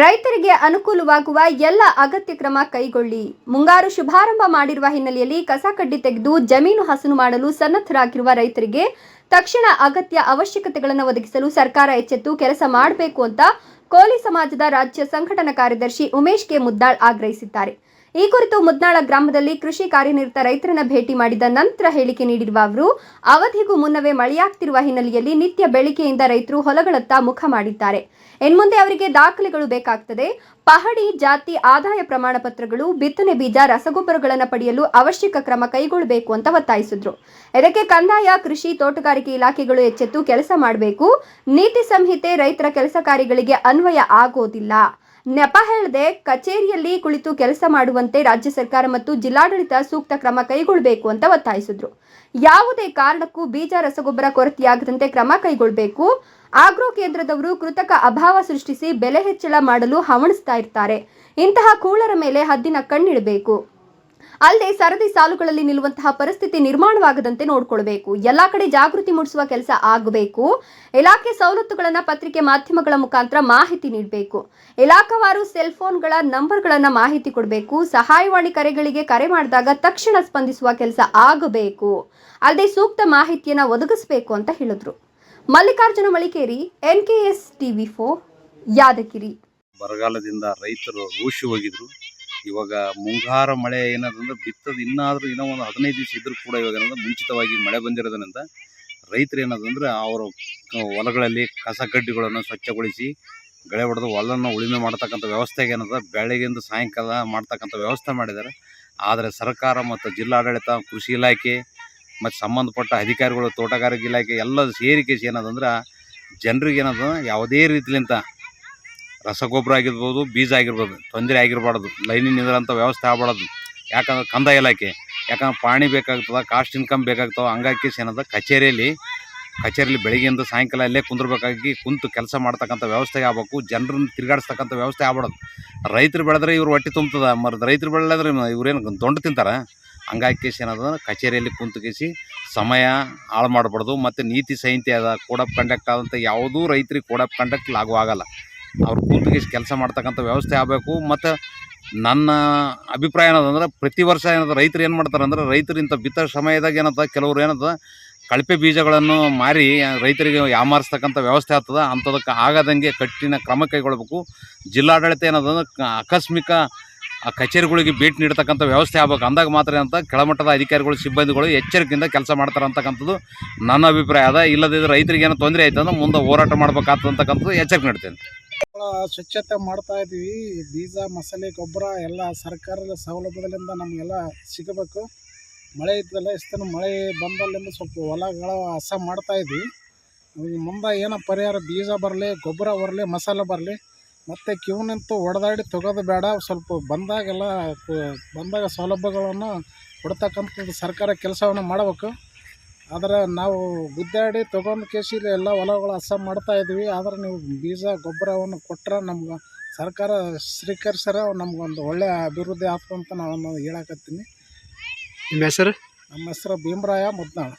ರೈತರಿಗೆ ಅನುಕೂಲವಾಗುವ ಎಲ್ಲ ಅಗತ್ಯ ಕ್ರಮ ಕೈಗೊಳ್ಳಿ. ಮುಂಗಾರು ಶುಭಾರಂಭ ಮಾಡಿರುವ ಹಿನ್ನೆಲೆಯಲ್ಲಿ ಕಸ ಕಡ್ಡಿ ತೆಗೆದು ಜಮೀನು ಹಸನು ಮಾಡಲು ಸನ್ನದ್ಧರಾಗಿರುವ ರೈತರಿಗೆ ತಕ್ಷಣ ಅಗತ್ಯ ಅವಶ್ಯಕತೆಗಳನ್ನು ಒದಗಿಸಲು ಸರ್ಕಾರ ಎಚ್ಚೆತ್ತು ಕೆಲಸ ಮಾಡಬೇಕು ಅಂತ ಕೋಲಿ ಸಮಾಜದ ರಾಜ್ಯ ಸಂಘಟನಾ ಕಾರ್ಯದರ್ಶಿ ಉಮೇಶ್ ಕೆ ಮುದ್ದಾಳ್ ಆಗ್ರಹಿಸಿದ್ದಾರೆ. ಈ ಕುರಿತು ಮುದ್ನಾಳ ಗ್ರಾಮದಲ್ಲಿ ಕೃಷಿ ಕಾರ್ಯನಿರತ ರೈತರನ್ನ ಭೇಟಿ ಮಾಡಿದ ನಂತರ ಹೇಳಿಕೆ ನೀಡಿರುವ ಅವರು, ಅವಧಿಗೂ ಮುನ್ನವೇ ಮಳೆಯಾಗ್ತಿರುವ ಹಿನ್ನೆಲೆಯಲ್ಲಿ ನಿತ್ಯ ಬೆಳಿಗ್ಗೆಯಿಂದ ರೈತರು ಹೊಲಗಳತ್ತ ಮುಖ ಮಾಡಿದ್ದಾರೆ. ಇನ್ಮುಂದೆ ಅವರಿಗೆ ದಾಖಲೆಗಳು ಬೇಕಾಗ್ತದೆ. ಪಹಡಿ, ಜಾತಿ, ಆದಾಯ ಪ್ರಮಾಣ ಪತ್ರಗಳು, ಬಿತ್ತನೆ ಬೀಜ, ರಸಗೊಬ್ಬರಗಳನ್ನು ಪಡೆಯಲು ಅವಶ್ಯಕ ಕ್ರಮ ಕೈಗೊಳ್ಳಬೇಕು ಅಂತ ಒತ್ತಾಯಿಸಿದ್ರು. ಇದಕ್ಕೆ ಕಂದಾಯ, ಕೃಷಿ, ತೋಟಗಾರಿಕೆ ಇಲಾಖೆಗಳು ಎಚ್ಚೆತ್ತು ಕೆಲಸ ಮಾಡಬೇಕು. ನೀತಿ ಸಂಹಿತೆ ರೈತರ ಕೆಲಸ ಕಾರ್ಯಗಳಿಗೆ ಅನ್ವಯ ಆಗೋದಿಲ್ಲ. ನೆಪ ಹೇಳದೆ ಕಚೇರಿಯಲ್ಲಿ ಕುಳಿತು ಕೆಲಸ ಮಾಡುವಂತೆ ರಾಜ್ಯ ಸರ್ಕಾರ ಮತ್ತು ಜಿಲ್ಲಾಡಳಿತ ಸೂಕ್ತ ಕ್ರಮ ಕೈಗೊಳ್ಳಬೇಕು ಅಂತ ಒತ್ತಾಯಿಸಿದ್ರು. ಯಾವುದೇ ಕಾರಣಕ್ಕೂ ಬೀಜ, ರಸಗೊಬ್ಬರ ಕೊರತೆಯಾಗದಂತೆ ಕ್ರಮ ಕೈಗೊಳ್ಳಬೇಕು. ಆಗ್ರೋ ಕೇಂದ್ರದವರು ಕೃತಕ ಅಭಾವ ಸೃಷ್ಟಿಸಿ ಬೆಲೆ ಹೆಚ್ಚಳ ಮಾಡಲು ಹವಣಿಸ್ತಾ ಇರ್ತಾರೆ. ಇಂತಹ ಕೂಳರ ಮೇಲೆ ಹದ್ದಿನ ಕಣ್ಣಿಡಬೇಕು. ಅಲ್ಲದೆ ಸರದಿ ಸಾಲುಗಳಲ್ಲಿ ನಿಲ್ಲುವಂತಹ ಪರಿಸ್ಥಿತಿ ನಿರ್ಮಾಣವಾಗದಂತೆ ನೋಡಿಕೊಳ್ಬೇಕು. ಎಲ್ಲ ಕಡೆ ಜಾಗೃತಿ ಮೂಡಿಸುವ ಕೆಲಸ ಆಗಬೇಕು. ಇಲಾಖೆ ಸವಲತ್ತುಗಳನ್ನ ಪತ್ರಿಕೆ ಮಾಧ್ಯಮಗಳ ಮುಖಾಂತರ ಮಾಹಿತಿ ನೀಡಬೇಕು. ಇಲಾಖಾವಾರು ಸೆಲ್ ಫೋನ್ಗಳ ನಂಬರ್ಗಳನ್ನ ಮಾಹಿತಿ ಕೊಡಬೇಕು. ಸಹಾಯವಾಣಿ ಕರೆಗಳಿಗೆ ಕರೆ ಮಾಡಿದಾಗ ತಕ್ಷಣ ಸ್ಪಂದಿಸುವ ಕೆಲಸ ಆಗಬೇಕು. ಅಲ್ಲದೆ ಸೂಕ್ತ ಮಾಹಿತಿಯನ್ನ ಒದಗಿಸಬೇಕು ಅಂತ ಹೇಳಿದ್ರು. Mallikarjuna Malikeri NKS TV four Yadgiri. ಬರಗಾಲದಿಂದ ರೈತರು ರೋಷಿ ಹೋಗಿದ್ರು. ಇವಾಗ ಮುಂಗಾರ ಮಳೆ ಏನಾದ್ರಂದ್ರೆ ಬಿತ್ತದ ಇನ್ನಾದರೂ ಇನ್ನೂ ಒಂದು ಹದಿನೈದು ದಿವಸ ಇದ್ರೂ ಕೂಡ ಇವಾಗ ಏನಂದ್ರೆ ಮುಂಚಿತವಾಗಿ ಮಳೆ ಬಂದಿರೋದ್ರಿಂದ ರೈತರು ಏನದಂದ್ರೆ ಅವರ ಹೊಲಗಳಲ್ಲಿ ಕಸ ಕಡ್ಡಿಗಳನ್ನು ಸ್ವಚ್ಛಗೊಳಿಸಿ ಗಳೆ ಹೊಡೆದು ಹೊಲವನ್ನು ಉಳುಮೆ ಮಾಡ್ತಕ್ಕಂಥ ವ್ಯವಸ್ಥೆಗೆ ಏನದ ಬೆಳಗ್ಗೆಯಿಂದ ಸಾಯಂಕಾಲ ಮಾಡ್ತಕ್ಕಂಥ ವ್ಯವಸ್ಥೆ ಮಾಡಿದ್ದಾರೆ. ಆದರೆ ಸರ್ಕಾರ ಮತ್ತು ಜಿಲ್ಲಾಡಳಿತ, ಕೃಷಿ ಇಲಾಖೆ ಮತ್ತು ಸಂಬಂಧಪಟ್ಟ ಅಧಿಕಾರಿಗಳು, ತೋಟಗಾರಿಕೆ ಇಲಾಖೆ ಎಲ್ಲ ಸೇರಿಕೆ ಏನದಂದ್ರೆ ಜನರಿಗೆ ಏನದ ಯಾವುದೇ ರೀತಿಲಿಂತ ರಸಗೊಬ್ಬರ ಆಗಿರ್ಬೋದು, ಬೀಜ ಆಗಿರ್ಬೋದು, ತೊಂದರೆ ಆಗಿರಬಾರ್ದು. ಲೈನಿನ ನಿಂದ್ರಂಥ ವ್ಯವಸ್ಥೆ ಆಗ್ಬಾರ್ದು. ಯಾಕಂದ್ರೆ ಕಂದಾಯ ಇಲಾಖೆ ಯಾಕಂದ್ರೆ ಪಾಣಿ ಬೇಕಾಗ್ತದೆ, ಕಾಸ್ಟ್ ಇನ್ಕಮ್ ಬೇಕಾಗ್ತವೆ ಹಂಗಾಗಿ ಏನದ, ಕಚೇರಿಯಲ್ಲಿ ಕಚೇರಿಯಲ್ಲಿ ಬೆಳಗ್ಗೆಯಿಂದ ಸಾಯಂಕಾಲ ಅಲ್ಲೇ ಕುಂದ್ರಬೇಕಾಗಿ ಕುಂತು ಕೆಲಸ ಮಾಡ್ತಕ್ಕಂಥ ವ್ಯವಸ್ಥೆ ಆಗ್ಬೇಕು. ಜನರನ್ನು ತಿರುಗಾಡಿಸ್ತಕ್ಕಂಥ ವ್ಯವಸ್ಥೆ ಆಗ್ಬಾರ್ದು. ರೈತರು ಬೆಳೆದ್ರೆ ಇವ್ರು ಹೊಟ್ಟೆ ತುಂಬ್ತದೆ. ಮರ ರೈತರು ಬೆಳೆದ್ರೆ ಇವ್ರೇನು ದೊಡ್ಡ ತಿಂತಾರೆ? ಹಂಗಾಗಿ ಕೇಸ್ ಏನದ, ಕಚೇರಿಯಲ್ಲಿ ಕುಂತು ಸಮಯ ಹಾಳು ಮಾಡಬಾರ್ದು. ಮತ್ತು ನೀತಿ ಸಂಹಿತೆ ಅದ ಕೋಡ್ ಕಂಡಕ್ಟ್ ಆದಂಥ ಯಾವುದೂ ರೈತರಿಗೆ ಕೋಡ್ ಆಫ್ ಕಂಡಕ್ಟ್ ಆಗಲ್ಲ. ಅವ್ರು ಕೂತ್ಗೆ ಕೆಲಸ ಮಾಡ್ತಕ್ಕಂಥ ವ್ಯವಸ್ಥೆ ಆಗಬೇಕು. ಮತ್ತು ನನ್ನ ಅಭಿಪ್ರಾಯ ಏನದಂದ್ರೆ ಪ್ರತಿ ವರ್ಷ ಏನದ ರೈತರು ಏನು ಮಾಡ್ತಾರೆ ಅಂದ್ರೆ ರೈತರು ಇಂಥ ಬಿತ್ತೋ ಸಮಯದಾಗ ಏನದ, ಕೆಲವರು ಏನದ, ಕಳಪೆ ಬೀಜಗಳನ್ನು ಮಾರಿ ರೈತರಿಗೆ ಯಾಮಾರಿಸ್ತಕ್ಕಂಥ ವ್ಯವಸ್ಥೆ ಆಗ್ತದೆ. ಅಂಥದಕ್ಕೆ ಆಗದಂಗೆ ಕಠಿಣ ಕ್ರಮ ಕೈಗೊಳ್ಬೇಕು. ಜಿಲ್ಲಾಡಳಿತ ಏನದಂದ್ರೆ ಆಕಸ್ಮಿಕ ಕಚೇರಿಗಳಿಗೆ ಭೇಟಿ ನೀಡ್ತಕ್ಕಂಥ ವ್ಯವಸ್ಥೆ ಆಗ್ಬೇಕು. ಅಂದಾಗ ಮಾತ್ರ ಏನಂತ ಕೆಳಮಟ್ಟದ ಅಧಿಕಾರಿಗಳು, ಸಿಬ್ಬಂದಿಗಳು ಎಚ್ಚರಿಕೆಯಿಂದ ಕೆಲಸ ಮಾಡ್ತಾರೆ ಅಂತಕ್ಕಂಥದ್ದು ನನ್ನ ಅಭಿಪ್ರಾಯ ಅದ. ಇಲ್ಲದಿದ್ದರೆ ರೈತರಿಗೆ ಏನೋ ತೊಂದರೆ ಆಯ್ತಂದ್ರೆ, ಮುಂದೆ ಹೋರಾಟ ಮಾಡ್ಬೇಕಾಗ್ತದೆ ಅಂತಕ್ಕಂಥದ್ದು ಎಚ್ಚರಿಕೆ ನೀಡ್ತೇನೆ. ಸ್ವಚ್ಛತೆ ಮಾಡ್ತಾ ಇದ್ದೀವಿ. ಬೀಜ, ಮಸಾಲೆ, ಗೊಬ್ಬರ ಎಲ್ಲ ಸರ್ಕಾರದ ಸೌಲಭ್ಯದಿಂದ ನಮಗೆಲ್ಲ ಸಿಗಬೇಕು. ಮಳೆ ಇದ್ದಲ್ಲ ಇಷ್ಟನ್ನು ಮಳೆ ಬಂದಲ್ಲಿಂದ ಸ್ವಲ್ಪ ಹೊಲಗಳ ಹಸ ಮಾಡ್ತಾ ಇದ್ವಿ. ಇವಾಗ ಮುಂದೆ ಏನೋ ಪರಿಹಾರ, ಬೀಜ ಬರಲಿ, ಗೊಬ್ಬರ ಬರಲಿ, ಮಸಾಲೆ ಬರಲಿ, ಮತ್ತು ಕ್ಯೂ ನಿಂತು ಹೊಡೆದಾಡಿ ತೊಗೋದು ಬೇಡ. ಸ್ವಲ್ಪ ಬಂದಾಗೆಲ್ಲ, ಬಂದಾಗ ಸೌಲಭ್ಯಗಳನ್ನು ಕೊಡ್ತಕ್ಕಂಥದ್ದು ಸರ್ಕಾರ ಕೆಲಸವನ್ನು ಮಾಡಬೇಕು. ಆದರೆ ನಾವು ಗುದ್ದಾಡಿ ತೊಗೊಂಡು ಕೇಸಿಲಿ ಎಲ್ಲ ಹೊಲಗಳು ಹಸ ಮಾಡ್ತಾ ಇದ್ವಿ. ಆದರೆ ನೀವು ಬೀಜ ಗೊಬ್ಬರವನ್ನು ಕೊಟ್ಟರೆ ನಮ್ಗೆ ಸರ್ಕಾರ ಸ್ವೀಕರಿಸ್ಯಾರ ನಮ್ಗೊಂದು ಒಳ್ಳೆಯ ಅಭಿವೃದ್ಧಿ ಆಗ್ತದೆ ಅಂತ ನಾನು ಹೇಳಕತ್ತೀನಿ. ನಿಮ್ಮ ಹೆಸರು? ನಮ್ಮ ಹೆಸರು ಭೀಮರಾಯ ಮುದ್ನಾಳ್.